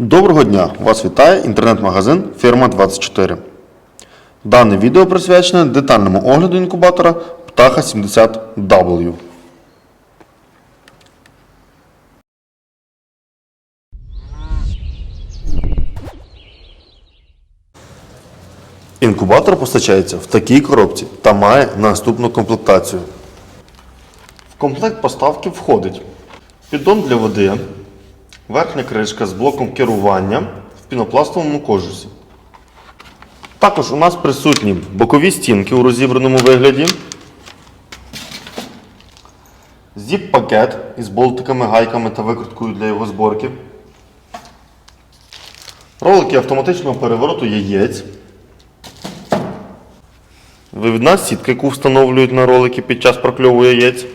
Доброго дня! Вас вітає інтернет-магазин Фірма 24. Дане відео присвячене детальному огляду інкубатора Птаха 70W. Інкубатор постачається в такій коробці та має наступну комплектацію. В комплект поставки входить піддон для води, верхня кришка з блоком керування в пінопластовому кожусі. Також у нас присутні бокові стінки у розібраному вигляді, зіп-пакет із болтиками, гайками та викруткою для його зборки, ролики автоматичного перевороту яєць, вивідна сітка, яку встановлюють на ролики під час прокльову яєць,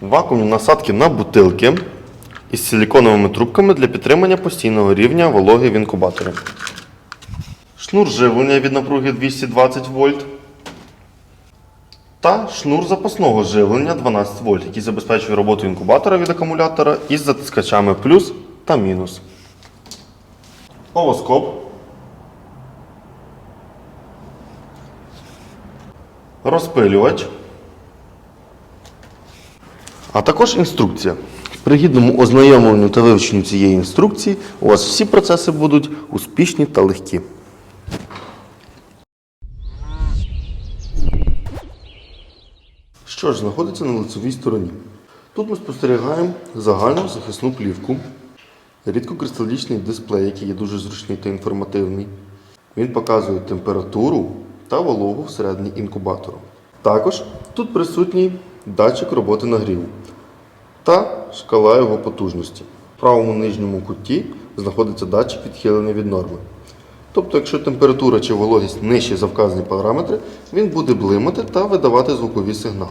вакуумні насадки на бутилки із силіконовими трубками для підтримання постійного рівня вологи в інкубаторі. Шнур живлення від напруги 220 вольт. Та шнур запасного живлення 12 вольт, який забезпечує роботу інкубатора від акумулятора із затискачами плюс та мінус. Овоскоп. Розпилювач. А також інструкція. При гідному ознайомленню та вивченню цієї інструкції у вас всі процеси будуть успішні та легкі. Що ж знаходиться на лицевій стороні? Тут ми спостерігаємо загальну захисну плівку, рідкокристалічний дисплей, який є дуже зручний та інформативний. Він показує температуру та вологу всередині інкубатора. Також тут присутній датчик роботи нагріву та шкала його потужності. В правому нижньому куті знаходиться датчик відхилення від норми. Тобто, якщо температура чи вологість нижче за вказані параметри, він буде блимати та видавати звукові сигнали.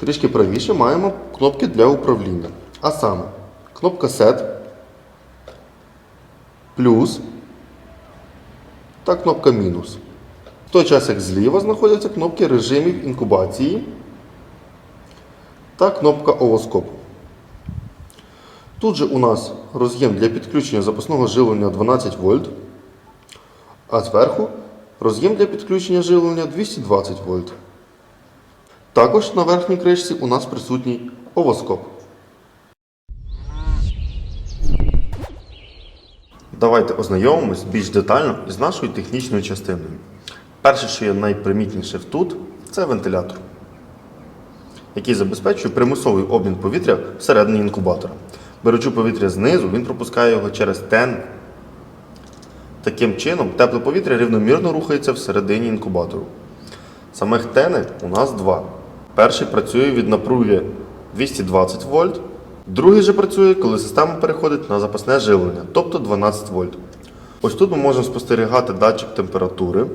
Трішки правіше маємо кнопки для управління. А саме кнопка Set, плюс та кнопка мінус. В той час, як зліва знаходяться кнопки режимів інкубації та кнопка овоскопу. Тут же у нас роз'єм для підключення запасного живлення 12 вольт, а зверху роз'єм для підключення живлення 220 вольт. Також на верхній кришці у нас присутній овоскоп. Давайте ознайомимось більш детально із нашою технічною частиною. Перше, що є найпримітніше тут, це вентилятор, який забезпечує примусовий обмін повітря всередині інкубатора. Беручи повітря знизу, він пропускає його через тен. Таким чином, тепле повітря рівномірно рухається всередині інкубатору. Самих тени у нас два. Перший працює від напруги 220 вольт, другий же працює, коли система переходить на запасне живлення, тобто 12 вольт. Ось тут ми можемо спостерігати датчик температури,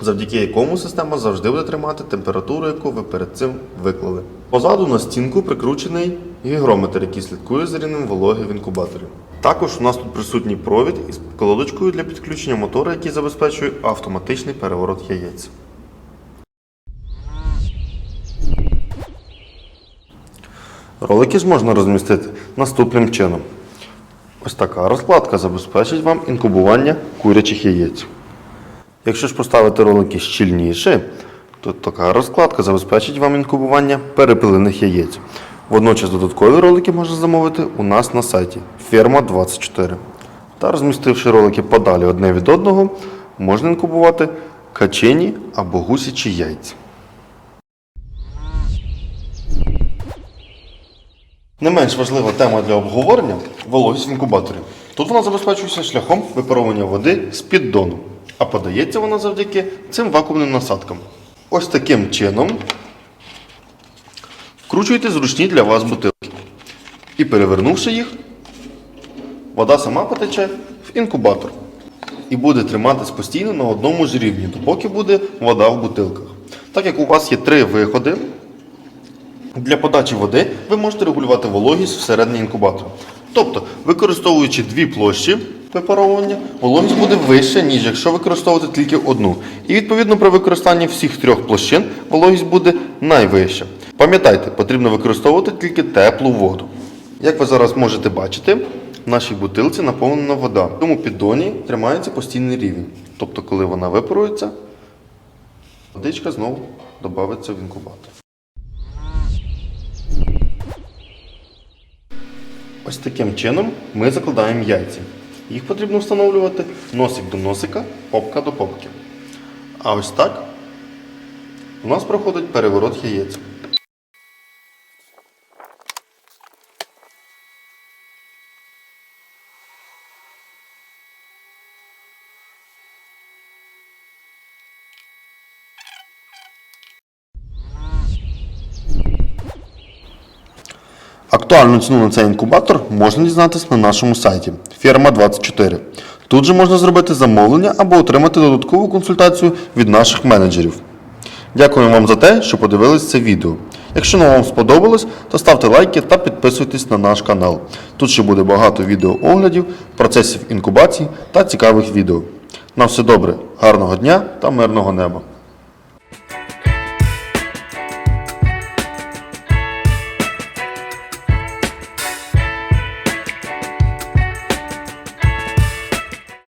завдяки якому система завжди буде тримати температуру, яку ви перед цим виклали. Позаду на стінку прикручений гігрометр, який слідкує за рівнем вологи в інкубаторі. Також у нас тут присутній провід із колодочкою для підключення мотора, який забезпечує автоматичний переворот яєць. Ролики ж можна розмістити наступним чином. Ось така розкладка забезпечить вам інкубування курячих яєць. Якщо ж поставити ролики щільніше, то така розкладка забезпечить вам інкубування перепилених яєць. Водночас додаткові ролики можна замовити у нас на сайті Ферма 24. Та розмістивши ролики подалі одне від одного, можна інкубувати качені або гусячі яйця. Не менш важлива тема для обговорення вологість в інкубаторі. Тут вона забезпечується шляхом випаровування води з піддону, а подається вона завдяки цим вакуумним насадкам. Ось таким чином вкручуєте зручні для вас бутилки. І перевернувши їх, вода сама потече в інкубатор. І буде триматись постійно на одному ж рівні, допоки буде вода в бутилках. Так як у вас є три виходи, для подачі води ви можете регулювати вологість всередині інкубатора. Тобто, використовуючи дві площі випаровування, вологість буде вища, ніж якщо використовувати тільки одну. І відповідно при використанні всіх трьох площин вологість буде найвища. Пам'ятайте, потрібно використовувати тільки теплу воду. Як ви зараз можете бачити, В нашій бутилці наповнена вода. В цьому піддоні тримається постійний рівень. Тобто, коли вона випарується, водичка знову додається в інкубатор. Ось таким чином ми закладаємо яйця. Їх потрібно встановлювати носик до носика, попка до попки. А ось так у нас проходить переворот яєць. Актуальну ціну на цей інкубатор можна дізнатися на нашому сайті Ферма 24. Тут же можна зробити замовлення або отримати додаткову консультацію від наших менеджерів. Дякую вам за те, що подивились це відео. Якщо воно вам сподобалось, то ставте лайки та підписуйтесь на наш канал. Тут ще буде багато відеооглядів, процесів інкубації та цікавих відео. На все добре, гарного дня та мирного неба!